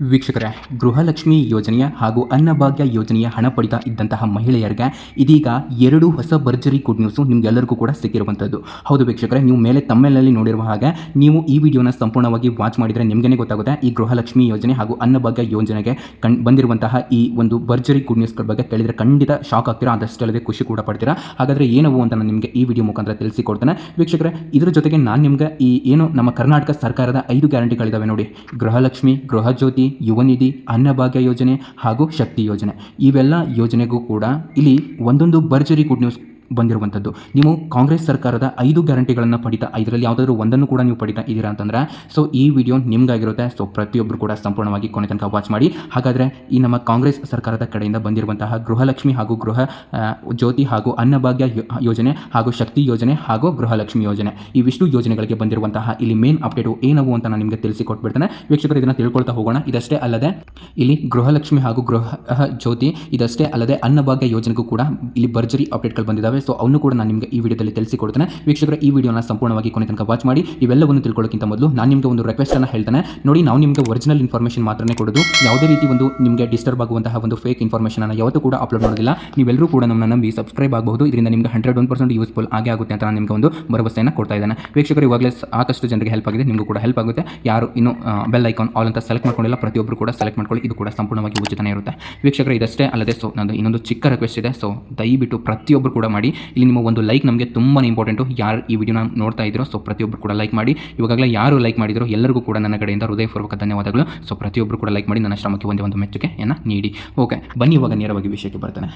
ವೀಕ್ಷಕರೇ, ಗೃಹಲಕ್ಷ್ಮಿ ಯೋಜನೆಯ ಹಾಗೂ ಅನ್ನಭಾಗ್ಯ ಯೋಜನೆಯ ಹಣ ಪಡಿತ ಇದ್ದಂತಹ ಮಹಿಳೆಯರಿಗೆ ಇದೀಗ ಎರಡು ಹೊಸ ಭರ್ಜರಿ ಗುಡ್ ನ್ಯೂಸು ನಿಮಗೆಲ್ಲರಿಗೂ ಕೂಡ ಸಿಕ್ಕಿರುವಂಥದ್ದು ಹೌದು ವೀಕ್ಷಕರೇ, ನೀವು ಮೇಲೆ ತಮ್ಮೇಲಲ್ಲಿ ನೋಡಿರುವ ಹಾಗೆ ನೀವು ಈ ವಿಡಿಯೋನ ಸಂಪೂರ್ಣವಾಗಿ ವಾಚ್ ಮಾಡಿದರೆ ನಿಮಗೇ ಗೊತ್ತಾಗುತ್ತೆ ಈ ಗೃಹಲಕ್ಷ್ಮಿ ಯೋಜನೆ ಹಾಗೂ ಅನ್ನಭಾಗ್ಯ ಯೋಜನೆಗೆ ಕಣ್ ಬಂದಿರುವಂತಹ ಈ ಒಂದು ಭರ್ಜರಿ ಗುಡ್ ನ್ಯೂಸ್ಗಳ ಬಗ್ಗೆ ಕೇಳಿದರೆ ಖಂಡಿತ ಶಾಕ್ ಆಗ್ತೀರಾ ಅದಷ್ಟಲ್ಲದೆ ಖುಷಿ ಕೂಡ ಪಡ್ತೀರಾ. ಹಾಗಾದರೆ ಏನವು ಅಂತ ನಾನು ನಿಮಗೆ ಈ ವಿಡಿಯೋ ಮುಖಾಂತರ ತಿಳಿಸಿಕೊಡ್ತೇನೆ. ವೀಕ್ಷಕರೇ, ಇದರ ಜೊತೆಗೆ ನಾನು ನಿಮಗೆ ಈ ಏನು ನಮ್ಮ ಕರ್ನಾಟಕ ಸರ್ಕಾರದ ಐದು ಗ್ಯಾರಂಟಿಗಳಿದ್ದಾವೆ ನೋಡಿ. ಗೃಹಲಕ್ಷ್ಮಿ ಗೃಹಜ್ಯೋತಿ ಯುವ ನಿಧಿ ಅನ್ನಭಾಗ್ಯ ಯೋಜನೆ ಹಾಗೂ ಶಕ್ತಿ ಯೋಜನೆ. ಇವೆಲ್ಲ ಯೋಜನೆಗೂ ಕೂಡ ಇಲ್ಲಿ ಒಂದೊಂದು ಭರ್ಜರಿ ಗುಡ್ ನ್ಯೂಸ್ ಬಂದಿರುವಂಥದ್ದು. ನೀವು ಕಾಂಗ್ರೆಸ್ ಸರ್ಕಾರದ ಐದು ಗ್ಯಾರಂಟಿಗಳನ್ನು ಪಡಿತಾ ಇದರಲ್ಲಿ ಯಾವುದಾದ್ರೂ ಒಂದನ್ನು ಕೂಡ ನೀವು ಪಡಿತಾ ಇದ್ದೀರಾ ಅಂತಂದ್ರೆ, ಸೊ ಈ ವಿಡಿಯೋ ನಿಮಗಾಗಿರುತ್ತೆ. ಸೊ ಪ್ರತಿಯೊಬ್ಬರು ಕೂಡ ಸಂಪೂರ್ಣವಾಗಿ ಕೊನೆ ತನಕ ವಾಚ್ ಮಾಡಿ. ಹಾಗಾದರೆ ಈ ನಮ್ಮ ಕಾಂಗ್ರೆಸ್ ಸರ್ಕಾರದ ಕಡೆಯಿಂದ ಬಂದಿರುವಂತಹ ಗೃಹಲಕ್ಷ್ಮಿ ಹಾಗೂ ಗೃಹ ಜ್ಯೋತಿ ಹಾಗೂ ಅನ್ನಭಾಗ್ಯ ಯೋಜನೆ ಹಾಗೂ ಶಕ್ತಿ ಯೋಜನೆ ಹಾಗೂ ಗೃಹಲಕ್ಷ್ಮಿ ಯೋಜನೆ. ಇವಿಷ್ಟು ಯೋಜನೆಗಳಿಗೆ ಬಂದಿರುವಂತಹ ಇಲ್ಲಿ ಮೇನ್ ಅಪ್ಡೇಟು ಏನವು ಅಂತ ನಾನು ನಿಮಗೆ ತಿಳಿಸಿಕೊಟ್ಬಿಡ್ತೇನೆ. ವೀಕ್ಷಕರು ಇದನ್ನು ತಿಳ್ಕೊಳ್ತಾ ಹೋಗೋಣ. ಇದಷ್ಟೇ ಅಲ್ಲದೆ, ಇಲ್ಲಿ ಗೃಹಲಕ್ಷ್ಮಿ ಹಾಗೂ ಗೃಹ, ಜ್ಯೋತಿ, ಇದಷ್ಟೇ ಅಲ್ಲದೆ ಅನ್ನಭಾಗ್ಯ ಯೋಜನೆಗೂ ಕೂಡ ಇಲ್ಲಿ ಭರ್ಜರಿ ಅಪ್ಡೇಟ್ಗಳು ಬಂದಿದ್ದಾವೆ ಸೊ ಅವನು ಕೂಡ ನಾನು ನಿಮಗೆ ಈ ವಿಡಿಯೋದಲ್ಲಿ ತಿಳಿಸಿಕೊಡ್ತೇನೆ. ವೀಕ್ಷಕರ, ಈ ವಿಡಿಯೋನ ಸಂಪೂರ್ಣವಾಗಿ ಕೊನೆ ತನಕ ವಾಚ್ ಮಾಡಿ. ಇವೆಲ್ಲವನ್ನು ತಿಳ್ಕೊಳ್ಳೋಕ್ಕಿಂತ ಮೊದಲು ನಾನು ನಿಮಗೆ ಒಂದು ರಿಕ್ವೆಸ್ಟ್ ಅನ್ನು ಹೇಳ್ತೇನೆ. ನೋಡಿ, ನಾವು ನಿಮಗೆ ಒರಿಜಿನಲ್ ಇನ್ಫಾರ್ಮೇಷನ್ ಮಾತ್ರನೇ ಕೊಡೋದು. ಯಾವುದೇ ರೀತಿ ಒಂದು ನಿಮಗೆ ಡಿಸ್ಟರ್ಬ್ ಆಗುವಂತಹ ಒಂದು ಫೇಕ್ ಇನ್ಫಾರ್ಮೇಷನ್ ಅನ್ನು ಯಾವತ್ತೂ ಕೂಡ ಅಪ್ಲೋಡ್ ಮಾಡೋದಿಲ್ಲ. ನೀವೆಲ್ಲರೂ ಕೂಡ ನಮ್ಮನ್ನು ನಂಬಿ ಸಬ್ಸ್ಕ್ರೈಬ್ ಆಗಬಹುದು. ಇದರಿಂದ ನಿಮಗೆ ಹಂಡ್ರೆಡ್ ಒನ್ ಪರ್ಸೆಂಟ್ ಯೂಸ್ಫುಲ್ ಆಗೇ ಆಗುತ್ತೆ ಅಂತ ನಾನು ನಿಮಗೆ ಒಂದು ಭರವಸೆಯನ್ನು ಕೊಡ್ತಾ ಇದ್ದೇನೆ. ವೀಕ್ಷಕರು, ಇವಾಗಲೇ ಸಾಕಷ್ಟು ಜನರಿಗೆ ಹೆಲ್ಪ್ ಆಗಿದೆ. ನಿಮಗೂ ಕೂಡ ಹೆಲ್ಪ್ ಆಗುತ್ತೆ. ಯಾರು ಇನ್ನು ಬೆಲ್ ಐಕಾನ್ ಆಲ್ ಅಂತ ಸೆಲೆಕ್ಟ್ ಮಾಡ್ಕೊಂಡಿಲ್ಲ ಪ್ರತಿಯೊಬ್ಬರು ಕೂಡ ಸೆಲೆಕ್ಟ್ ಮಾಡ್ಕೊಳ್ಳಿ. ಇದು ಕೂಡ ಸಂಪೂರ್ಣವಾಗಿ ಉಚಿತನೇ ಇರುತ್ತೆ. ವೀಕ್ಷಕರು, ಇದಷ್ಟೇ ಅಲ್ಲದೆ ಸೊ ನಂದು ಇನ್ನೊಂದು ಚಿಕ್ಕ ರಿಕ್ವೆಸ್ಟ್ ಇದೆ. ಸೊ ದಯವಿಟ್ಟು ಪ್ರತಿಯೊಬ್ಬರು ಕೂಡ ಮಾಡಿ. ಇಲ್ಲಿ ನಿಮ್ಮ ಒಂದು ಲೈಕ್ ನಮಗೆ ತುಂಬಾ ಇಂಪಾರ್ಟೆಂಟು ಯಾರು ಈ ವಿಡಿಯೋನ ನೋಡ್ತಾ ಇದ್ದೀರೋ ಸೊ ಪ್ರತಿಯೊಬ್ಬರು ಕೂಡ ಲೈಕ್ ಮಾಡಿ. ಇವಾಗಲೇ ಯಾರು ಲೈಕ್ ಮಾಡಿದ್ರು, ಎಲ್ಲರಿಗೂ ಕೂಡ ನನ್ನ ಕಡೆಯಿಂದ ಹೃದಯಪೂರ್ವಕ ಧನ್ಯವಾದಗಳು. ಸೊ ಪ್ರತಿಯೊಬ್ಬರು ಕೂಡ ಲೈಕ್ ಮಾಡಿ, ನನ್ನ ಶ್ರಮಕ್ಕೆ ಒಂದೇ ಒಂದು ಮೆಚ್ಚುಗೆಯನ್ನು ನೀಡಿ. ಓಕೆ ಬನ್ನಿ ಇವಾಗ ನೇರವಾಗಿ ವಿಷಯಕ್ಕೆ ಬರ್ತೇನೆ.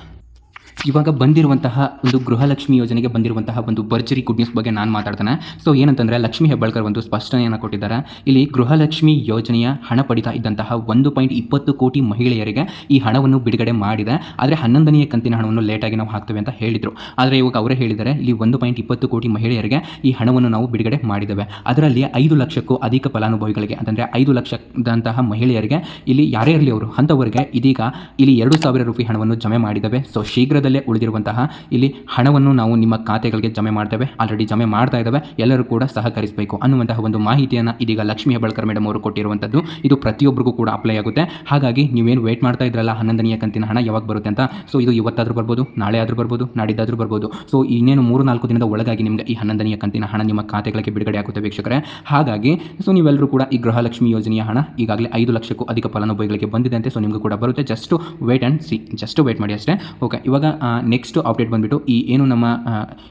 ಇವಾಗ ಬಂದಿರುವಂತಹ ಒಂದು ಗೃಹಲಕ್ಷ್ಮಿ ಯೋಜನೆಗೆ ಬಂದಿರುವಂತಹ ಒಂದು ಭರ್ಜರಿ ಗುಡ್ ನ್ಯೂಸ್ ಬಗ್ಗೆ ನಾನು ಮಾತಾಡ್ತಾನೆ. ಸೊ ಏನಂತಂದರೆ ಲಕ್ಷ್ಮಿ ಹೆಬ್ಬಾಳ್ಕರ್ ಒಂದು ಸ್ಪಷ್ಟನೆಯನ್ನು ಕೊಟ್ಟಿದ್ದಾರೆ. ಇಲ್ಲಿ ಗೃಹಲಕ್ಷ್ಮಿ ಯೋಜನೆಯ ಹಣ ಪಡಿತಾ ಇದ್ದಂತಹ ಒಂದು ಪಾಯಿಂಟ್ ಇಪ್ಪತ್ತು ಕೋಟಿ ಮಹಿಳೆಯರಿಗೆ ಈ ಹಣವನ್ನು ಬಿಡುಗಡೆ ಮಾಡಿದೆ. ಆದರೆ ಹನ್ನೊಂದನೆಯ ಕಂತಿನ ಹಣವನ್ನು ಲೇಟಾಗಿ ನಾವು ಹಾಕ್ತೇವೆ ಅಂತ ಹೇಳಿದರು. ಆದರೆ ಇವಾಗ ಅವರೇ ಹೇಳಿದರೆ ಇಲ್ಲಿ ಒಂದು ಪಾಯಿಂಟ್ ಇಪ್ಪತ್ತು ಕೋಟಿ ಮಹಿಳೆಯರಿಗೆ ಈ ಹಣವನ್ನು ನಾವು ಬಿಡುಗಡೆ ಮಾಡಿದ್ದೇವೆ. ಅದರಲ್ಲಿ ಐದು ಲಕ್ಷಕ್ಕೂ ಅಧಿಕ ಫಲಾನುಭವಿಗಳಿಗೆ, ಅಂತಂದರೆ ಐದು ಲಕ್ಷದಂತಹ ಮಹಿಳೆಯರಿಗೆ ಇಲ್ಲಿ ಯಾರೇ ಇರಲಿ ಅವರು, ಅಂಥವರಿಗೆ ಇದೀಗ ಇಲ್ಲಿ ಎರಡು ಸಾವಿರ ರೂಪಾಯಿ ಹಣವನ್ನು ಜಮೆ ಮಾಡಿದ್ದೇವೆ. ಸೊ ಶೀಘ್ರದಲ್ಲೇ ಉಳಿದಿರುವಂತಹ ಇಲ್ಲಿ ಹಣವನ್ನು ನಾವು ನಿಮ್ಮ ಖಾತೆಗಳಿಗೆ ಜಮೆ ಮಾಡ್ತೇವೆ. ಆಲ್ರೆಡಿ ಜಮೆ ಮಾಡ್ತಾ ಇದ್ದಾವೆ. ಎಲ್ಲರೂ ಕೂಡ ಸಹಕರಿಸಬೇಕು ಅನ್ನುವಂತಹ ಒಂದು ಮಾಹಿತಿಯನ್ನು ಇದೀಗ ಲಕ್ಷ್ಮೀ ಹೆಬ್ಬಳ್ಕರ್ ಮೇಡಮ್ ಅವರು ಕೊಟ್ಟಿರುವಂಥದ್ದು. ಇದು ಪ್ರತಿಯೊಬ್ಬರಿಗೂ ಕೂಡ ಅಪ್ಲೈ ಆಗುತ್ತೆ. ಹಾಗಾಗಿ ನೀವೇನು ವೇಟ್ ಮಾಡ್ತಾ ಇದ್ರಲ್ಲ, ಹನ್ನೊಂದನೆಯ ಕಂತಿನ ಹಣ ಯಾವಾಗ ಬರುತ್ತೆ ಅಂತ. ಸೊ ಇದು ಇವತ್ತಾದರೂ ಬರ್ಬೋದು, ನಾಳೆ ಆದರೂ ಬರ್ಬೋದು, ನಾಡಿದ್ದಾದರೂ ಬರ್ಬೋದು. ಸೊ ಇನ್ನೇನು ಮೂರು ನಾಲ್ಕು ದಿನದ ಒಳಗಾಗಿ ನಿಮಗೆ ಈ ಹನ್ನೊಂದನೆಯ ಕಂತಿನ ಹಣ ನಿಮ್ಮ ಖಾತೆಗಳಿಗೆ ಬಿಡುಗಡೆ ಆಗುತ್ತೆ ವೀಕ್ಷಕರೇ. ಹಾಗಾಗಿ ಸೊ ನೀವೆಲ್ಲರೂ ಕೂಡ ಈ ಗೃಹಲಕ್ಷ್ಮಿ ಯೋಜನೆಯ ಹಣ ಈಗಾಗಲೇ ಐದು ಲಕ್ಷಕ್ಕೂ ಅಧಿಕ ಫಲಾನುಭವಿಗಳಿಗೆ ಬಂದಿದೆ ಅಂತೆ ಸೊ ನಿಮಗೂ ಕೂಡ ಬರುತ್ತೆ. Just wait and see just wait ಮಾಡಿ ಅಷ್ಟೇ. ಓಕೆ ಇವಾಗ ನೆಕ್ಸ್ಟ್ ಅಪ್ಡೇಟ್ ಬಂದುಬಿಟ್ಟು ಈ ಏನು ನಮ್ಮ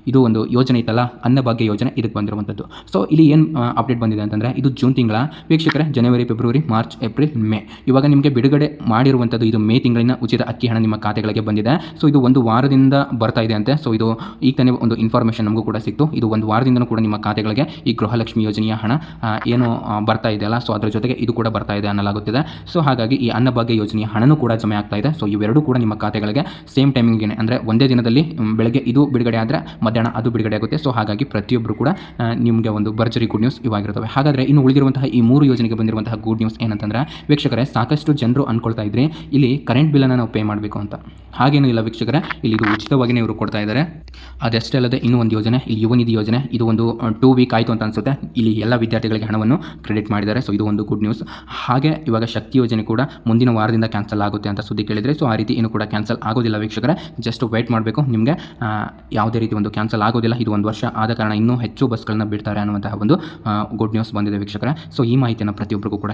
ಇದು ಒಂದು ಯೋಜನೆ ಇತ್ತಲ್ಲ ಅನ್ನಭಾಗ್ಯ ಯೋಜನೆ ಇದಕ್ಕೆ ಬಂದಿರುವಂಥದ್ದು. ಸೊ ಇಲ್ಲಿ ಏನು ಅಪ್ಡೇಟ್ ಬಂದಿದೆ ಅಂತಂದರೆ, ಇದು ಜೂನ್ ತಿಂಗಳ, ವೀಕ್ಷಕರೇ, ಜನವರಿ, ಫೆಬ್ರವರಿ, ಮಾರ್ಚ್, ಏಪ್ರಿಲ್, ಮೇ. ಇವಾಗ ನಿಮಗೆ ಬಿಡುಗಡೆ ಮಾಡಿರುವಂಥದ್ದು ಇದು ಮೇ ತಿಂಗಳಿನ ಉಚಿತ ಅಕ್ಕಿ ಹಣ ನಿಮ್ಮ ಖಾತೆಗಳಿಗೆ ಬಂದಿದೆ. ಸೊ ಇದು ಒಂದು ವಾರದಿಂದ ಬರ್ತಾ ಇದೆ ಅಂತೆ. ಸೊ ಇದು ಈಗ ತಾನೇ ಒಂದು ಇನ್ಫಾರ್ಮೇಷನ್ ನಮಗೂ ಕೂಡ ಸಿಕ್ತು. ಇದು ಒಂದು ವಾರದಿಂದನೂ ಕೂಡ ನಿಮ್ಮ ಖಾತೆಗಳಿಗೆ ಈ ಗೃಹಲಕ್ಷ್ಮಿ ಯೋಜನೆಯ ಹಣ ಏನು ಬರ್ತಾ ಇದೆ ಅಲ್ಲ ಸೊ ಅದರ ಜೊತೆಗೆ ಇದು ಕೂಡ ಬರ್ತಾ ಇದೆ ಅನ್ನಲಾಗುತ್ತಿದೆ. ಸೊ ಹಾಗಾಗಿ ಈ ಅನ್ನಭಾಗ್ಯ ಯೋಜನೆಯ ಹಣನೂ ಕೂಡ ಜಮೆ ಆಗ್ತಾ ಇದೆ. ಸೊ ಇವೆರಡೂ ಕೂಡ ನಿಮ್ಮ ಖಾತೆಗಳಿಗೆ ಸೇಮ್ ಟೈಮಿಂಗ್ಗೆ ಅಂದರೆ ಒಂದೇ ದಿನದಲ್ಲಿ ಬೆಳಗ್ಗೆ ಇದು ಬಿಡುಗಡೆ ಆದರೆ ಮಧ್ಯಾಹ್ನ ಅದು ಬಿಡುಗಡೆ ಆಗುತ್ತೆ. ಸೊ ಹಾಗಾಗಿ ಪ್ರತಿಯೊಬ್ಬರು ಕೂಡ ನಿಮಗೆ ಒಂದು ಭರ್ಜರಿ ಗುಡ್ ನ್ಯೂಸ್ ಇವಾಗಿರ್ತವೆ. ಹಾಗಾದರೆ ಇನ್ನು ಉಳಿದಿರುವಂತಹ ಈ ಮೂರು ಯೋಜನೆಗೆ ಬಂದಿರುವಂತಹ ಗುಡ್ ನ್ಯೂಸ್ ಏನಂತಂದರೆ, ವೀಕ್ಷಕರೇ, ಸಾಕಷ್ಟು ಜನರು ಅಂದ್ಕೊಳ್ತಾ ಇದ್ರಿ ಇಲ್ಲಿ ಕರೆಂಟ್ ಬಿಲ್ಲನ್ನು ನಾವು ಪೇ ಮಾಡಬೇಕು ಅಂತ. ಹಾಗೇನೂ ಇಲ್ಲ ವೀಕ್ಷಕರೇ, ಇಲ್ಲಿ ಇದು ಉಚಿತವಾಗಿಯೇ ಇವರು ಕೊಡ್ತಾ ಇದ್ದಾರೆ. ಅದಷ್ಟೇ ಅಲ್ಲದೆ ಇನ್ನೂ ಒಂದು ಯೋಜನೆ ಇಲ್ಲಿ ಯುವ ನಿಧಿ ಯೋಜನೆ, ಇದು ಒಂದು ಟೂ ವೀಕ್ ಆಯಿತು ಅಂತ ಅನಿಸುತ್ತೆ. ಇಲ್ಲಿ ಎಲ್ಲ ವಿದ್ಯಾರ್ಥಿಗಳಿಗೆ ಹಣವನ್ನು ಕ್ರೆಡಿಟ್ ಮಾಡಿದ್ದಾರೆ. ಸೊ ಇದು ಒಂದು ಗುಡ್ ನ್ಯೂಸ್ ಹಾಗೆ ಇವಾಗ ಶಕ್ತಿ ಯೋಜನೆ ಕೂಡ ಮುಂದಿನ ವಾರದಿಂದ ಕ್ಯಾನ್ಸಲ್ ಆಗುತ್ತೆ ಅಂತ ಸುದ್ದಿ ಕೇಳಿದರೆ ಸೊ ಆ ರೀತಿ ಏನು ಕೂಡ ಕ್ಯಾನ್ಸಲ್ ಆಗೋದಿಲ್ಲ ವೀಕ್ಷಕರೇ. ಜಸ್ಟ್ ವೇಟ್ ಮಾಡಬೇಕು. ನಿಮಗೆ ಯಾವುದೇ ರೀತಿ ಒಂದು ಕ್ಯಾನ್ಸಲ್ ಆಗೋದಿಲ್ಲ. ಇದು ಒಂದು ವರ್ಷ ಆದ ಕಾರಣ ಇನ್ನೂ ಹೆಚ್ಚು ಬಸ್ಗಳನ್ನ ಬಿಡ್ತಾರೆ ಅನ್ನುವಂತಹ ಒಂದು ಗುಡ್ ನ್ಯೂಸ್ ಬಂದಿದೆ ವೀಕ್ಷಕರೇ. ಸೊ ಈ ಮಾಹಿತಿಯನ್ನು ಪ್ರತಿಯೊಬ್ಬರಿಗೂ ಕೂಡ